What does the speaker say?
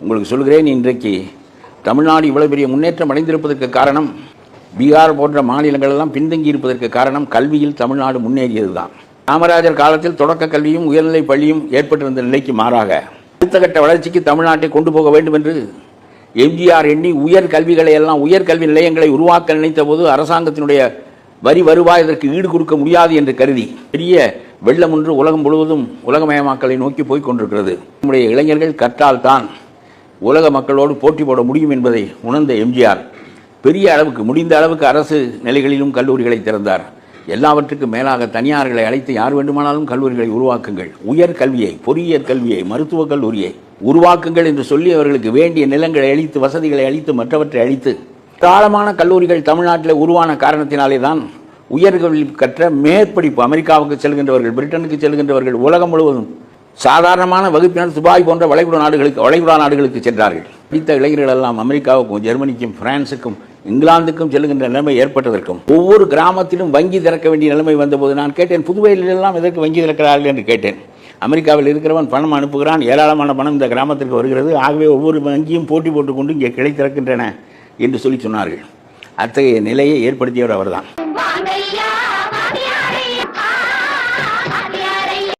உங்களுக்கு சொல்கிறேன் இன்றைக்கு தமிழ்நாடு இவ்வளவு பெரிய முன்னேற்றம் அடைந்திருப்பதற்கு காரணம் பீகார் போன்ற மாநிலங்கள் எல்லாம் பின்தங்கி இருப்பதற்கு காரணம் கல்வியில் தமிழ்நாடு முன்னேறியது தான் காமராஜர் காலத்தில் தொடக்க கல்வியும் உயர்நிலை பள்ளியும் ஏற்பட்டிருந்த நிலைக்கு மாறாக அடுத்த கட்ட வளர்ச்சிக்கு தமிழ்நாட்டை கொண்டு போக வேண்டும் என்று எம்ஜிஆர் எண்ணி உயர் கல்விகளை எல்லாம் உயர் கல்வி நிலையங்களை உருவாக்க நினைத்த போது அரசாங்கத்தினுடைய வரி வருவாய் இதற்கு ஈடு கொடுக்க முடியாது என்று கருதி பெரிய வெள்ளம் ஒன்று உலகம் முழுவதும் உலகமயமாக்கலை நோக்கி போய் கொண்டிருக்கிறது. நம்முடைய இளைஞர்கள் கற்றால்தான் உலக மக்களோடு போட்டி போட முடியும் என்பதை உணர்ந்த எம்ஜிஆர் பெரிய அளவுக்கு முடிந்த அளவுக்கு அரசு நிலைகளிலும் கல்லூரிகளை திறந்தார். எல்லாவற்றுக்கும் மேலாக தனியார்களை அழைத்து யார் வேண்டுமானாலும் கல்லூரிகளை உருவாக்குங்கள். உயர் கல்வியை பொறியியற் கல்வியை மருத்துவக் கல்லூரியை உருவாக்குங்கள் என்று சொல்லி அவர்களுக்கு வேண்டிய நிலங்களை அளித்து வசதிகளை அளித்து மற்றவற்றை அளித்து தாளமான கல்லூரிகள் தமிழ்நாட்டில் உருவான காரணத்தினாலே தான் உயர்கல்வி கற்ற மேற்படிப்பு அமெரிக்காவுக்கு செல்கின்றவர்கள் பிரிட்டனுக்கு செல்கின்றவர்கள் உலகம் முழுவதும் சாதாரணமான வகுப்பினர் துபாய் போன்ற வளைகுடா நாடுகளுக்கு வளைகுடா நாடுகளுக்கு சென்றார்கள். படித்த இளைஞர்கள் எல்லாம் அமெரிக்காவுக்கும் ஜெர்மனிக்கும் பிரான்சுக்கும் இங்கிலாந்துக்கும் செல்லுகின்ற நிலைமை ஏற்பட்டதற்கும் ஒவ்வொரு கிராமத்திலும் வங்கி திறக்க வேண்டிய நிலைமை வந்தபோது நான் கேட்டேன் புதுவையில் எல்லாம் எதற்கு வங்கி திறக்கிறார்கள் என்று கேட்டேன். அமெரிக்காவில் இருக்கிறவன் பணம் அனுப்புகிறான் ஏராளமான பணம் இந்த கிராமத்திற்கு வருகிறது ஆகவே ஒவ்வொரு வங்கியும் போட்டி போட்டுக்கொண்டு இங்கே கிளை திறக்கின்றன என்று சொல்லி சொன்னார்கள். அத்தகைய நிலையை ஏற்படுத்தியவர் அவர்தான்.